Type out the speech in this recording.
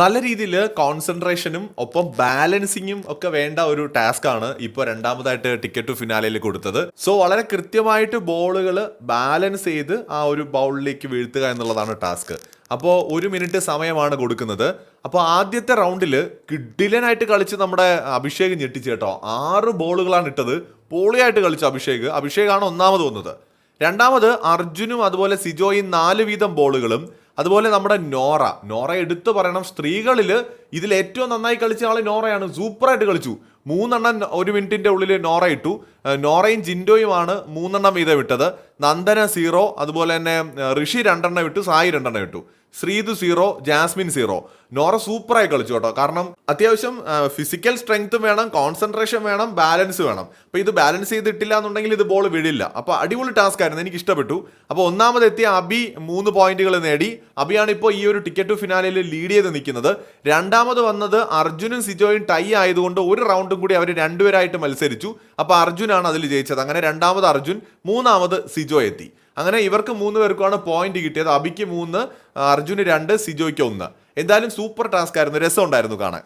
നല്ല രീതിയിൽ കോൺസെൻട്രേഷനും ഒപ്പം ബാലൻസിങ്ങും ഒക്കെ വേണ്ട ഒരു ടാസ്ക് ആണ് ഇപ്പോൾ രണ്ടാമതായിട്ട് ടിക്കറ്റ് ടു ഫിനാലയിൽ കൊടുത്തത്. സോ വളരെ കൃത്യമായിട്ട് ബോളുകൾ ബാലൻസ് ചെയ്ത് ആ ഒരു ബൗളിലേക്ക് വീഴ്ത്തുക എന്നുള്ളതാണ് ടാസ്ക് അപ്പോൾ ഒരു മിനിറ്റ് സമയമാണ് കൊടുക്കുന്നത്. അപ്പോൾ ആദ്യത്തെ റൗണ്ടിൽ കിഡിലനായിട്ട് കളിച്ച് നമ്മുടെ അഭിഷേക് ഞെട്ടിച്ച് കേട്ടോ. ആറ് ബോളുകളാണ് ഇട്ടത്. പോളിയായിട്ട് കളിച്ചു അഭിഷേക്. അഭിഷേകാണ് ഒന്നാമത് വന്നത്. രണ്ടാമത് അർജുനും അതുപോലെ സിജോയും നാല് വീതം ബോളുകളും അതുപോലെ നമ്മുടെ നോറ. നോറ എടുത്തു പറയണം സ്ത്രീകളിൽ ഇതിൽ ഏറ്റവും നന്നായി കളിച്ച ആൾ നോറയാണ്. സൂപ്പറായിട്ട് കളിച്ചു. മൂന്നെണ്ണം ഒരു മിനിറ്റിന്റെ ഉള്ളിൽ നോറ ഇട്ടു. നോറയും ജിൻഡോയുമാണ് മൂന്നെണ്ണം വീതം ഇട്ടത് നന്ദന സീറോ അതുപോലെ തന്നെ ഋഷി രണ്ടെണ്ണം ഇട്ടു സായി രണ്ടെണ്ണം ഇട്ടു. Sreethu zero Jasmine zero. Nora സൂപ്പറായി കളിച്ചു കേട്ടോ. കാരണം അത്യാവശ്യം ഫിസിക്കൽ സ്ട്രെങ്ത്തും വേണം കോൺസെൻട്രേഷൻ വേണം ബാലൻസ് വേണം. അപ്പോൾ ഇത് ബാലൻസ് ചെയ്തിട്ടില്ല എന്നുണ്ടെങ്കിൽ ഇത് ബോൾ വിടില്ല. അപ്പോൾ അടിപൊളി ടാസ്ക് ആയിരുന്നു. എനിക്ക് ഇഷ്ടപ്പെട്ടു. അപ്പോൾ ഒന്നാമത് എത്തിയ അബി മൂന്ന് പോയിന്റുകൾ നേടി. അബിയാണ് ഇപ്പോൾ ഈ ഒരു ടിക്കറ്റ് ഫിനാലയിൽ ലീഡ് ചെയ്ത് നിൽക്കുന്നത്. രണ്ടാമത് വന്നത് അർജുനും സിജോയും ടൈ ആയതുകൊണ്ട് ഒരു റൗണ്ടും കൂടി അവർ രണ്ടുപേരായിട്ട് മത്സരിച്ചു. അപ്പോൾ അർജുനാണ് അതിൽ ജയിച്ചത്. അങ്ങനെ രണ്ടാമത് അർജുൻ മൂന്നാമത് സിജോ എത്തി. അങ്ങനെ ഇവർക്ക് മൂന്ന് പേർക്കുമാണ് പോയിന്റ് കിട്ടിയത്. അബിക്ക് മൂന്ന് അർജുന് രണ്ട് സിജോയ്ക്ക് ഒന്ന്. എന്തായാലും സൂപ്പർ ടാസ്ക് ആയിരുന്നു. രസം ഉണ്ടായിരുന്നു കാണാൻ.